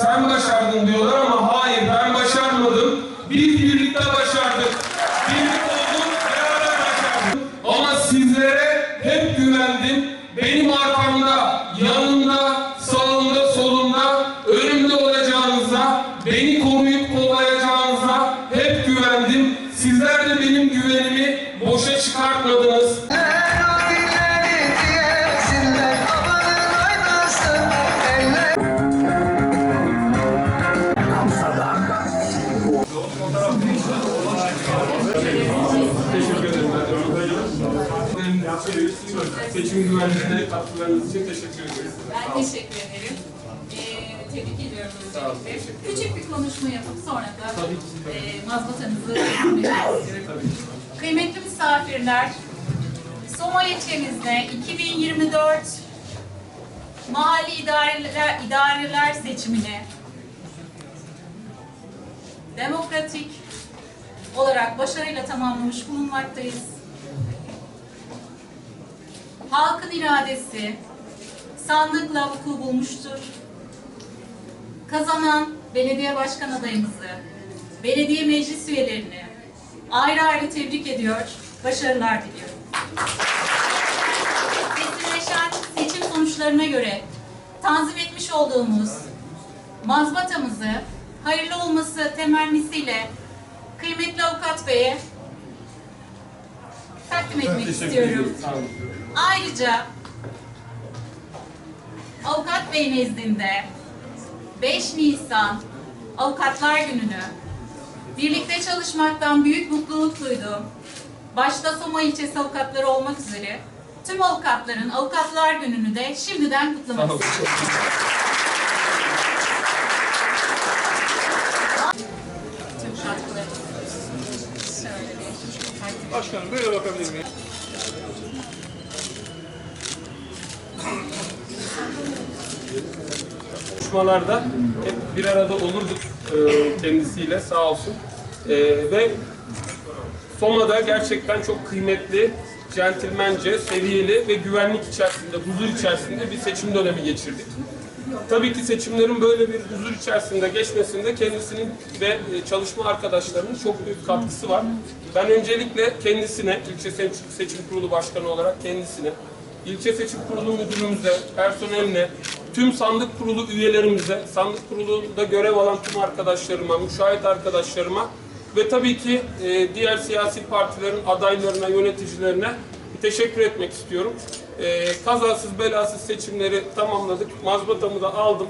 sen başardın diyorlar ama seçim güvenliğine katkılarınız için teşekkür ederim. Ben teşekkür ederim. Ee, tebrik ediyorum öncelikle. Küçük bir konuşma yapıp sonra da e, mazbatanızı sunmak istiyorum. Kıymetli misafirler, Soma ilçemizde 2024 mahalli idareler, idareler seçimini demokratik olarak başarıyla tamamlamış bulunmaktayız. Halkın iradesi sandıkla vuku bulmuştur. Kazanan belediye başkan adayımızı, belediye meclis üyelerini ayrı ayrı tebrik ediyor, başarılar diliyorum. Kesinleşen seçim sonuçlarına göre tanzim etmiş olduğumuz mazbatamızı hayırlı olması temennisiyle kıymetli avukat beye takdim etmek istiyorum. Ayrıca Avukat Bey nezdinde 5 Nisan Avukatlar Günü'nü birlikte çalışmaktan büyük mutluluk duydum. Başta Soma ilçesi avukatları olmak üzere tüm avukatların Avukatlar Günü'nü de şimdiden kutlamak istiyorum. Başkanım böyle bakabilir miyim? Konuşmalarda hep bir arada olurduk e, kendisiyle sağ olsun. E, ve Soma'da gerçekten çok kıymetli, centilmence, seviyeli ve güvenlik içerisinde, huzur içerisinde bir seçim dönemi geçirdik. Tabii ki seçimlerin böyle bir huzur içerisinde geçmesinde kendisinin ve e, çalışma arkadaşlarının çok büyük katkısı var. Ben öncelikle kendisine, ilçe seçim, kurulu başkanı olarak kendisine, ilçe seçim kurulu müdürümüze, personeline, tüm sandık kurulu üyelerimize, sandık kurulunda görev alan tüm arkadaşlarıma, müşahit arkadaşlarıma ve tabii ki e, diğer siyasi partilerin adaylarına, yöneticilerine teşekkür etmek istiyorum. E, kazasız belasız seçimleri tamamladık. Mazbatamı da aldım.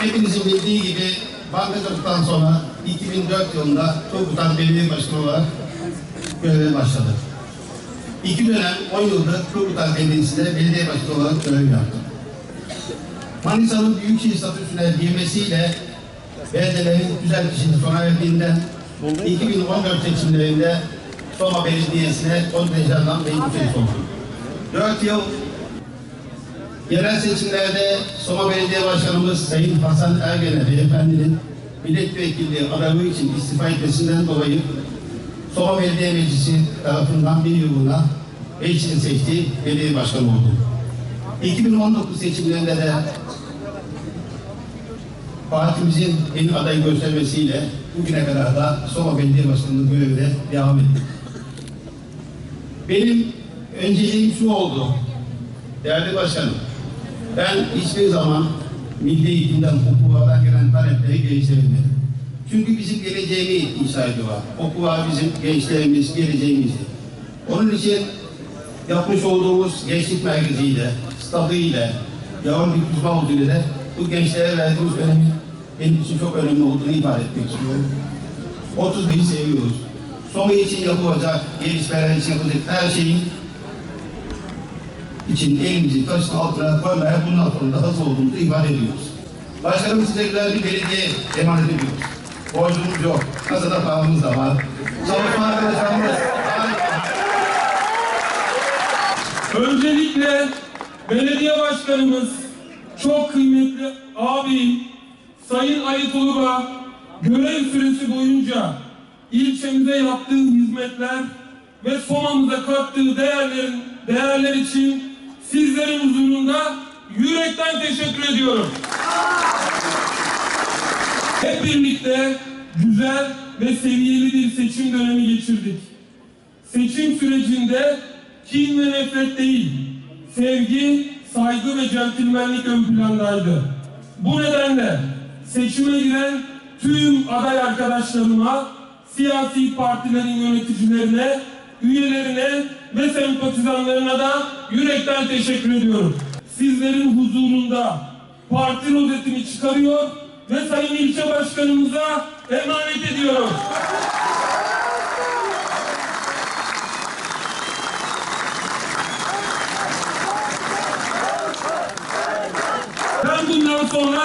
Hepinizin bildiği gibi bankacılıktan sonra 2004 yılında Turgut'tan belediye başkanı olarak göreve başladı. İki dönem 10 yıldır Turgut'tan Belediyesi'nde belediye başkanı olarak görev yaptım. Manisa'nın büyükşehir statüsüne girmesiyle belediyelerin güzel kişinin sona erdiğinden 2014 seçimlerinde Soma Belediyesi'ne kontenjandan meclis oldum. 4 yıl Yerel seçimlerde Soma Belediye Başkanımız Sayın Hasan Ergen'e beyefendinin milletvekilliği adaylığı için istifa etmesinden dolayı Soma Belediye Meclisi tarafından bir yılına meclisin seçtiği belediye başkanı oldu. 2019 seçimlerinde de partimizin yeni aday göstermesiyle bugüne kadar da Soma Belediye Başkanlığı görevine devam ettik. Benim önceliğim şu oldu. Değerli başkanım, ben hiçbir zaman milli eğitimden, hukukadan gelen talepleri geliştiremedim. Çünkü bizim geleceğimi inşa ediyorlar. Okullar bizim gençlerimiz, geleceğimizdi. Onun için yapmış olduğumuz gençlik merkeziyle, stadıyla, yavrum bir ile de bu gençlere verdiğimiz önemin benim için çok önemli olduğunu ifade etmek istiyorum. 30 seviyoruz. Soma için yapılacak, gelişmeler için yapılacak her şeyin için elimizi taşın altına koymaya bundan sonra da hazır olduğumuzu ifade ediyoruz. Başkanım güzel bir belediye emanet ediyoruz. Borcumuz yok. Kasada paramız da var. Çalışma arkadaşlarımız. Öncelikle belediye başkanımız çok kıymetli abim Sayın Ali görev süresi boyunca ilçemize yaptığı hizmetler ve Soma'mıza kattığı değerlerin, değerler için sizlerin huzurunda yürekten teşekkür ediyorum. Hep birlikte güzel ve seviyeli bir seçim dönemi geçirdik. Seçim sürecinde kin ve nefret değil, sevgi, saygı ve centilmenlik ön plandaydı. Bu nedenle seçime giren tüm aday arkadaşlarıma, siyasi partilerin yöneticilerine, üyelerine ve sempatizanlarına da yürekten teşekkür ediyorum. Sizlerin huzurunda parti rozetimi çıkarıyor ve Sayın İlçe Başkanımıza emanet ediyorum. Ben bundan sonra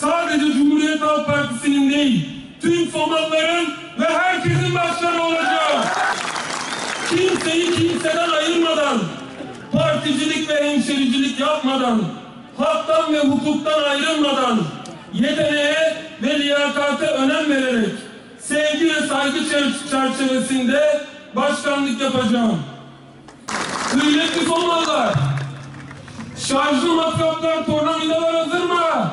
sadece Cumhuriyet Halk Partisi'nin değil, tüm Somalıların haktan ve hukuktan ayrılmadan, yeteneğe ve liyakate önem vererek, sevgi ve saygı çer- çerçevesinde başkanlık yapacağım. Kıymetli Somalılar, Şarjlı matkaplar, tornavidalar hazır mı?